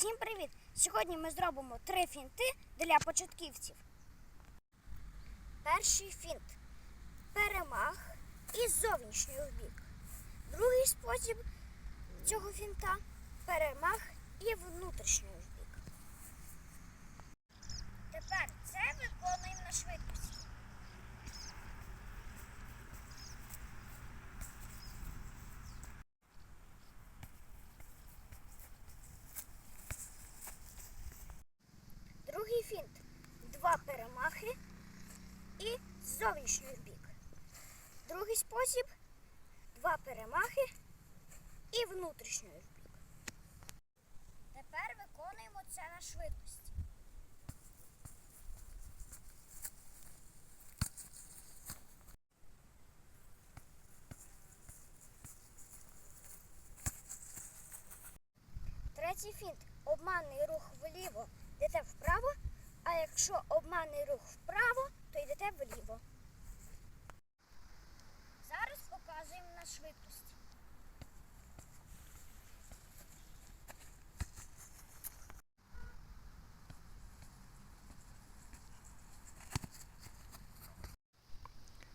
Всім привіт! Сьогодні ми зробимо три фінти для початківців. Перший фінт перемах із зовнішнього бік. Другий спосіб цього фінта перемах і внутрішнього в бік. Тепер це виконуємо на швидкості. Другий фінт. Два перемахи і з зовнішнього бік. Другий спосіб два перемахи і внутрішнього в бік. Тепер виконуємо це на швидкості. Третій фінт. Обманний рух вліво, йдете вправо, а якщо обманний рух вправо, то йдете вліво. Зараз показуємо на швидкості.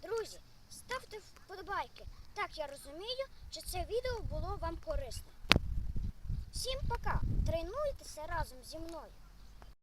Друзі, ставте вподобайки. Так я розумію, що це відео було вам корисне. Всім пока! Тренуйтеся разом зі мною.